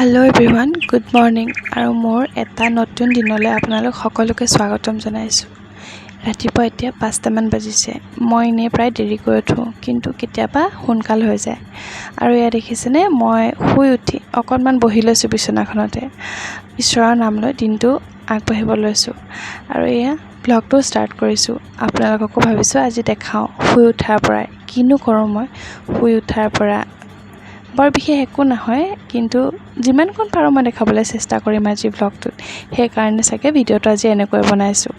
Hello everyone good morning আৰু মোৰ এটা নতুন দিনলৈ আপোনালোক সকলোকে স্বাগতম জনাইছোঁ। ৰাতিপুৱা এতিয়া পাঁচটামান বাজিছে। মই এনেই প্ৰায় দেৰিকৈ উঠোঁ কিন্তু কেতিয়াবা সোনকাল হৈ যায়। আৰু এয়া দেখিছেনে? মই শুই উঠি অকণমান বহি লৈছোঁ বিচনাখনতে। ঈশ্বৰৰ নাম লৈ দিনটো আগবাঢ়িব লৈছোঁ। আৰু এয়া ব্লগটো ষ্টাৰ্ট কৰিছোঁ। আপোনালোককো ভাবিছোঁ আজি দেখাওঁ শুই উঠাৰ পৰাই। কিনো কৰোঁ মই শুই উঠাৰ পৰা? বৰ বিশেষ একো নহয় কিন্তু যিমানকণ পাৰোঁ মই দেখাবলৈ চেষ্টা কৰিম আজি ভ্লগটোত সেইকাৰণে চাগে ভিডিঅ'টো আজি এনেকৈ বনাইছোঁ।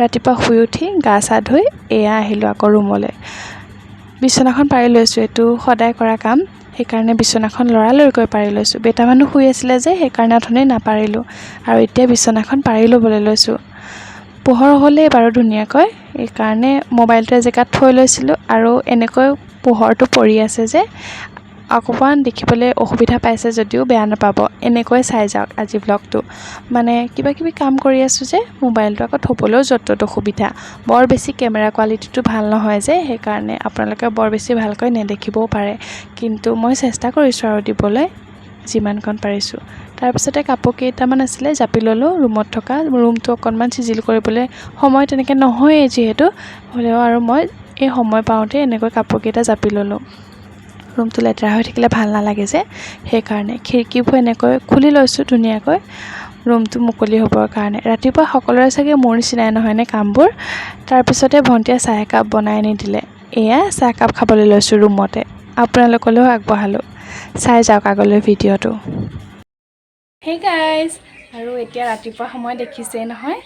ৰাতিপুৱা শুই উঠি গা চা ধুই এয়া আহিলোঁ আকৌ ৰুমলৈ। বিচনাখন পাৰি লৈছোঁ এইটো সদায় কৰা কাম। সেইকাৰণে বিচনাখন লৰালৰিকৈ পাৰি লৈছোঁ। বেটা মানুহ শুই আছিলে যে সেইকাৰণে অথনি নাপাৰিলোঁ। আৰু এতিয়া বিচনাখন পাৰি ল'বলৈ লৈছোঁ। পোহৰ হ'লেই বাৰু ধুনীয়াকৈ এইকাৰণে মোবাইলটো এজেগাত থৈ লৈছিলোঁ। আৰু এনেকৈ পোহৰটো পৰি আছে যে অকণমান দেখিবলৈ অসুবিধা পাইছে যদিও বেয়া নাপাব। এনেকৈ চাই যাওক আজি ব্লগটো মানে কিবা কিবি কাম কৰি আছোঁ যে, মোবাইলটো আকৌ থ'বলৈও য'ত ত'ত অসুবিধা। বৰ বেছি কেমেৰা কোৱালিটিটো ভালো নহয় যে, সেইকাৰণে আপোনালোকে বৰ বেছি ভালকৈ নেদেখিবও পাৰে। কিন্তু মই চেষ্টা কৰিছোঁ আৰু দিবলৈ, যিমানকণ পাৰিছোঁ। তাৰপিছতে কাপোৰ কেইটামান আছিলে, জাপি ল'লোঁ, ৰুমত থকা, ৰুমটো অকণমান চিজিল কৰিবলৈ সময় তেনেকৈ নহয়েই যিহেতু। হ'লেও আৰু মই এই সময় পাওঁতে এনেকৈ কাপোৰকেইটা জাপি ল'লোঁ। ৰুমটো লেতেৰা হৈ থাকিলে ভাল নালাগে যে। সেইকাৰণে খিৰিকীবোৰ এনেকৈ খুলি লৈছোঁ ধুনীয়াকৈ। ৰুমটো মুকলি হ'বৰ কাৰণে। ৰাতিপুৱা সকলোৰে চাগে মোৰ নিচিনাই নহয়নে কামবোৰ? তাৰপিছতে ভণ্টিয়ে চাহ একাপ বনাই আনি দিলে। এয়া চাহকাপ খাবলৈ লৈছোঁ ৰুমতে। আপোনালোকলৈও আগবঢ়ালোঁ। চাই যাওক আগলৈ ভিডিঅ'টো। সেই গাইজ আৰু এতিয়া ৰাতিপুৱা সময় দেখিছেই নহয়।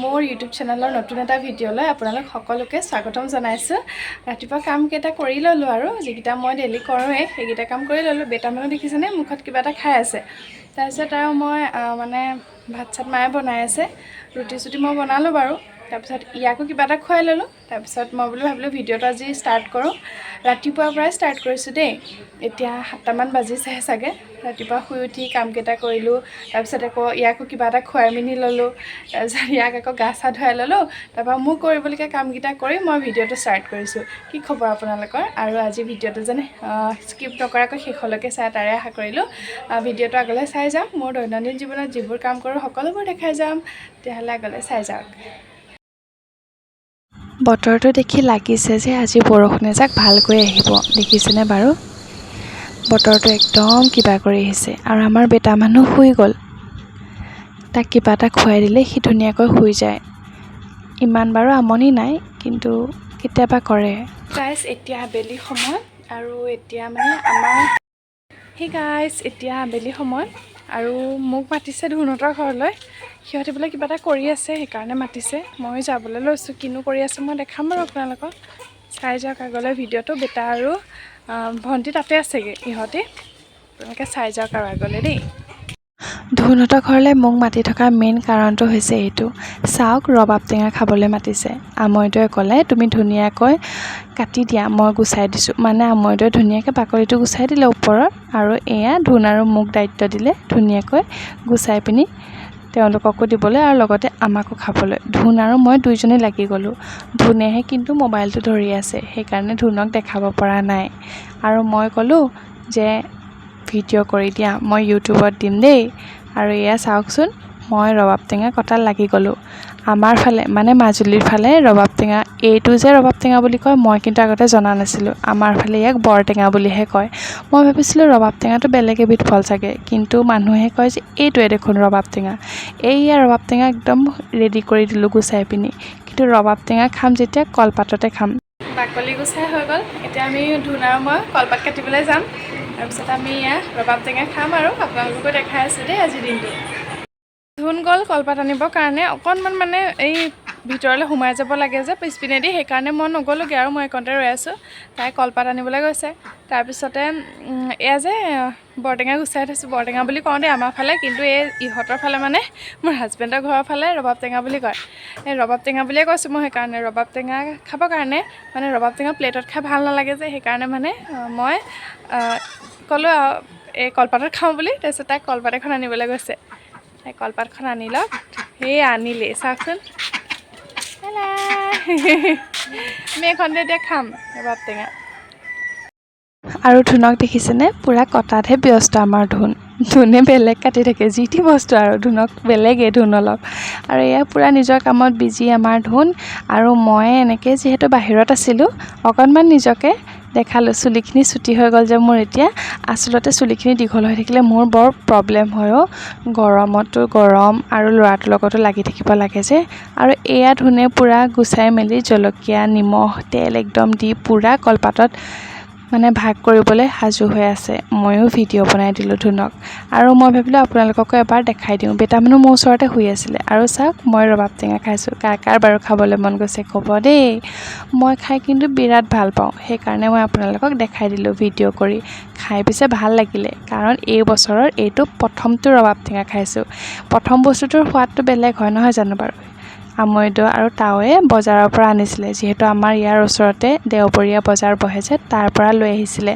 মোৰ ইউটিউব চেনেলৰ নতুন এটা ভিডিঅ'লৈ আপোনালোক সকলোকে স্বাগতম জনাইছোঁ। ৰাতিপুৱা কামকেইটা কৰি ল'লোঁ আৰু যিকেইটা মই ডেইলি কৰোঁৱেই সেইকেইটা কাম কৰি ল'লোঁ। বেটা মানুহ দেখিছেনে? মুখত কিবা এটা খাই আছে। তাৰপিছত আৰু মই মানে ভাত চাত মায়ে বনাই আছে। ৰুটি চুটি মই বনালোঁ বাৰু। তাৰপিছত ইয়াকো কিবা এটা খুৱাই ল'লোঁ। তাৰপিছত মই বোলো ভাবিলোঁ ভিডিঅ'টো আজি ষ্টাৰ্ট কৰোঁ। ৰাতিপুৱাৰ পৰাই ষ্টাৰ্ট কৰিছোঁ দেই। এতিয়া সাতটামান বাজিছেহে চাগে। ৰাতিপুৱা শুই উঠি কামকেইটা কৰিলোঁ। তাৰপিছত আকৌ ইয়াকো কিবা এটা খুৱাই মেলি ল'লোঁ। তাৰপিছত ইয়াক আকৌ গা চা ধুৱাই ল'লোঁ। তাৰপৰা মোৰ কৰিবলগীয়া কামকেইটা কৰি মই ভিডিঅ'টো ষ্টাৰ্ট কৰিছোঁ। কি খবৰ আপোনালোকৰ? আৰু আজি ভিডিঅ'টো যেন স্কিপ নকৰাকৈ শেষলৈকে চাই তাৰে আশা কৰিলোঁ। ভিডিঅ'টো আগলৈ চাই যাম। মোৰ দৈনন্দিন জীৱনত যিবোৰ কাম কৰোঁ সকলোবোৰ দেখাই যাম। তেতিয়াহ'লে আগলৈ চাই যাওক। বতৰটো দেখি লাগিছে যে আজি বৰষুণ এজাক ভালকৈ আহিব। দেখিছেনে বাৰু? বতৰটো একদম কিবা কৰি আহিছে আৰু আমাৰ বেটা মানুহ শুই গ'ল। তাক কিবা এটা খুৱাই দিলে সি ধুনীয়াকৈ শুই যায়। ইমান বাৰু আমনি নাই কিন্তু কেতিয়াবা কৰে। গাইজ এতিয়া আবেলি সময় আৰু এতিয়া মানে আমাৰ সেই গাইজ এতিয়া আবেলি সময় আৰু মোক মাতিছে ধুনহঁতৰ ঘৰলৈ। সিহঁতে বোলে কিবা এটা কৰি আছে সেইকাৰণে মাতিছে। মই যাবলৈ লৈছোঁ। কিনো কৰি আছে মই দেখাম বাৰু আপোনালোকক। চাই যাওক আগলৈ ভিডিঅ'টো বেটা আৰু ভণ্টি তাতে আছেগৈ ইহঁতি। তেনেকৈ চাই যাওক আৰু আগলৈ দেই। ধুনহঁতৰ ঘৰলৈ মোক মাতি থকা মেইন কাৰণটো হৈছে এইটো। চাওক ৰবাব টেঙা খাবলৈ মাতিছে। আমৈদৈ ক'লে তুমি ধুনীয়াকৈ কাটি দিয়া মই গুচাই দিছোঁ। মানে আমৈদৈ ধুনীয়াকৈ বাকলিটো গুচাই দিলে ওপৰৰ আৰু এয়া ধুন আৰু মোক দায়িত্ব দিলে ধুনীয়াকৈ গুচাই পিনি তেওঁলোককো দিবলৈ আৰু লগতে আমাকো খাবলৈ। ধুন আৰু মই দুইজনেই লাগি গ'লোঁ। ধুনেহে কিন্তু মোবাইলটো ধৰি আছে সেইকাৰণে ধুনক দেখাব পৰা নাই। আৰু মই ক'লোঁ যে ভিডিঅ' কৰি দিয়া মই ইউটিউবত দিম দেই। আৰু এয়া চাওকচোন মই ৰবাব টেঙা কটাত লাগি গ'লোঁ। আমাৰ ফালে মানে মাজুলীৰ ফালে ৰবাব টেঙা, এইটো যে ৰবাব টেঙা বুলি কয়, মই কিন্তু আগতে জনা নাছিলোঁ। আমাৰ ফালে ইয়াক বৰটেঙা বুলিহে কয়। মই ভাবিছিলোঁ ৰবাব টেঙাটো বেলেগ এবিধ ফল চাগে। কিন্তু মানুহে কয় যে এইটোৱে দেখোন ৰবাব টেঙা। এইয়া ৰবাব টেঙা একদম ৰেডি কৰি দিলোঁ গুচাই পিনি। কিন্তু ৰবাব টেঙা খাম যেতিয়া কলপাততে খাম। বাকলি গুচাই হৈ গ'ল। এতিয়া আমি ধুন মই কলপাত কাটিবলৈ যাম। তাৰপিছত আমি এয়া ৰবাব টেঙা খাম আৰু আপোনালোককো দেখাই আছোঁ দেই আজিৰ দিনটো। ধুন গ'ল কলপাত আনিবৰ কাৰণে। অকণমান মানে এই ভিতৰলৈ সোমাই যাব লাগে যে পিছপিনেদি সেইকাৰণে মই নগ'লোগৈ আৰু মই এইকণতে ৰৈ আছোঁ। তাই কলপাত আনিবলৈ গৈছে। তাৰপিছতে এয়া যে বৰটেঙা গুচাই থৈছোঁ বৰটেঙা বুলি কওঁ দেই আমাৰ ফালে কিন্তু এই ইহঁতৰ ফালে মানে মোৰ হাজবেণ্ডৰ ঘৰৰ ফালে ৰবাব টেঙা বুলি কয়। এই ৰবাব টেঙা বুলিয়ে কৈছোঁ মই সেইকাৰণে। ৰবাব টেঙা খাবৰ কাৰণে মানে ৰবাব টেঙা প্লেটত খাই ভাল নালাগে যে সেইকাৰণে মানে মই ক'লোঁ এই কলপাতত খাওঁ বুলি। তাৰপিছত তাই কলপাত এখন আনিবলৈ গৈছে। তাই কলপাতখন আনি লওক। সেই আনিলেই চাওকচোন। আমি এইখনতে এতিয়া খাম ৰবাব টেঙা। আৰু ধুনক দেখিছেনে? পূৰা কটাতহে ব্যস্ত আমাৰ ধুন। ধুনে বেলেগ কাটি থাকে যি টি বস্তু আৰু ধুনক বেলেগেই ধুন অলপ। আৰু এয়া পূৰা নিজৰ কামত বিজি আমাৰ ধুন। আৰু মই এনেকৈ যিহেতু বাহিৰত আছিলোঁ অকণমান নিজকে দেখালোঁ চুলিখিনি চুটি হৈ গ'ল যে মোৰ এতিয়া আচলতে চুলিখিনি দীঘল হৈ থাকিলে মোৰ বৰ প্ৰব্লেম হয় অ' গৰমতো গৰম আৰু ল'ৰাটোৰ লগতো লাগি থাকিব লাগে যে। আৰু এয়া ধুনে পূৰা গুচাই মেলি জলকীয়া নিমখ তেল একদম দি পূৰা কলপাতত মানে ভাগ কৰিবলৈ সাজু হৈ আছে। ময়ো ভিডিঅ' বনাই দিলোঁ ধুনক। আৰু মই ভাবিলোঁ আপোনালোককো এবাৰ দেখাই দিওঁ। বেটা মানুহ মোৰ ওচৰতে শুই আছিলে। আৰু চাওক, মই ৰবাব টেঙা খাইছোঁ। কাৰ কাৰ বাৰু খাবলৈ মন গৈছে ক'ব দেই। মই খাই কিন্তু বিৰাট ভালো পাওঁ। সেইকাৰণে মই আপোনালোকক দেখাই দিলোঁ ভিডিঅ' কৰি। খাই পিছে ভালো লাগিলে। কাৰণ এই বছৰৰ এইটো প্ৰথমটো ৰবাব টেঙা খাইছোঁ। প্ৰথম বস্তুটোৰ সোৱাদটো বেলেগ হয় নহয় জানো বাৰু? আমৈদৈ আৰু তাৱে বজাৰৰ পৰা আনিছিলে। যিহেতু আমাৰ ইয়াৰ ওচৰতে দেওবৰীয়া বজাৰ বহে যে, তাৰ পৰা লৈ আহিছিলে।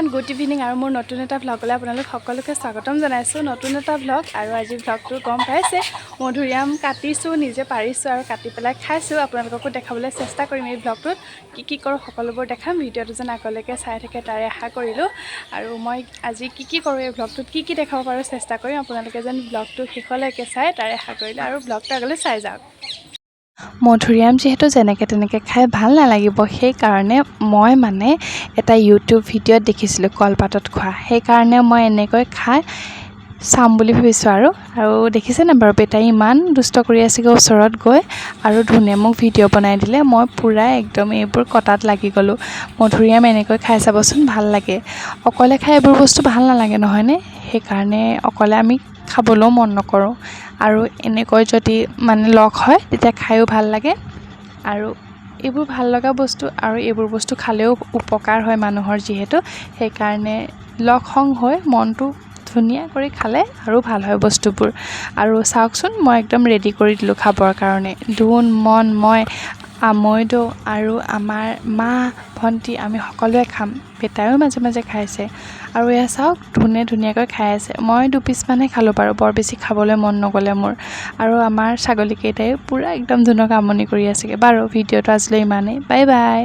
এভৰিৱান গুড ইভিনিং আৰু মোৰ নতুন এটা ভ্লগলৈ আপোনালোক সকলোকে স্বাগতম জনাইছোঁ। নতুন এটা ভ্লগ আৰু আজি ভ্লগটো গম পাইছে। মধুৰিআম কাটিছোঁ নিজে পাৰিছোঁ আৰু কাটি পেলাই খাইছোঁ। আপোনালোককো দেখাবলৈ চেষ্টা কৰিম এই ভ্লগটোত কি কি কৰোঁ সকলোবোৰ দেখাম। ভিডিঅ'টো যেন আগলৈকে চাই থাকে তাৰে আশা কৰিলোঁ। আৰু মই আজি কি কি কৰোঁ এই ভ্লগটোত কি কি দেখাব পাৰোঁ চেষ্টা কৰিম। আপোনালোকে যেন ভ্লগটো শেষলৈকে চাই তাৰে আশা কৰিলোঁ আৰু ভ্লগটো আগলৈ চাই যাওক। মধুৰিআম যিহেতু যেনেকৈ তেনেকৈ খাই ভাল নালাগিব সেইকাৰণে মই মানে এটা ইউটিউব ভিডিঅ'ত দেখিছিলোঁ কলপাতত খোৱা। সেইকাৰণে মই এনেকৈ খাই চাম বুলি ভাবিছোঁ আৰু। আৰু দেখিছেনে বাৰু বেটাই ইমান দুষ্ট কৰি আছেগৈ ওচৰত গৈ আৰু ধুনে মোক ভিডিঅ' বনাই দিলে। মই পূৰা একদম এইবোৰ কটাত লাগি গ'লোঁ। মধুৰিআম এনেকৈ খাই চাবচোন ভাল লাগে। অকলে খাই এইবোৰ বস্তু ভাল নালাগে নহয়নে? সেইকাৰণে অকলে আমি খাবলৈও মন নকৰোঁ। আৰু এনেকৈ যদি মানে লগ হয় তেতিয়া খায়ো ভাল লাগে। আৰু এইবোৰ ভাল লগা বস্তু আৰু এইবোৰ বস্তু খালেও উপকাৰ হয় মানুহৰ যিহেতু। সেইকাৰণে লগ সংগ হৈ মনটো ধুনীয়া কৰি খালে আৰু ভাল হয় বস্তুবোৰ। আৰু চাওকচোন মই একদম ৰেডি কৰি দিলোঁ খাবৰ কাৰণে। ধুন মন মই আমৈদৌ আৰু আমাৰ মা ভণ্টি আমি সকলোৱে খাম। বেটাইও মাজে মাজে খাইছে। আৰু এয়া চাওক ধুনে ধুনীয়াকৈ খাই আছে। মই দুপিচমানহে খালোঁ বাৰু, বৰ বেছি খাবলৈ মন নগ'লে মোৰ। আৰু আমাৰ ছাগলীকেইটাই পূৰা একদম ধুনীয়াকৈ আমনি কৰি আছেগৈ। বাৰু, ভিডিঅ'টো আজিলৈ ইমানেই। Bye bye.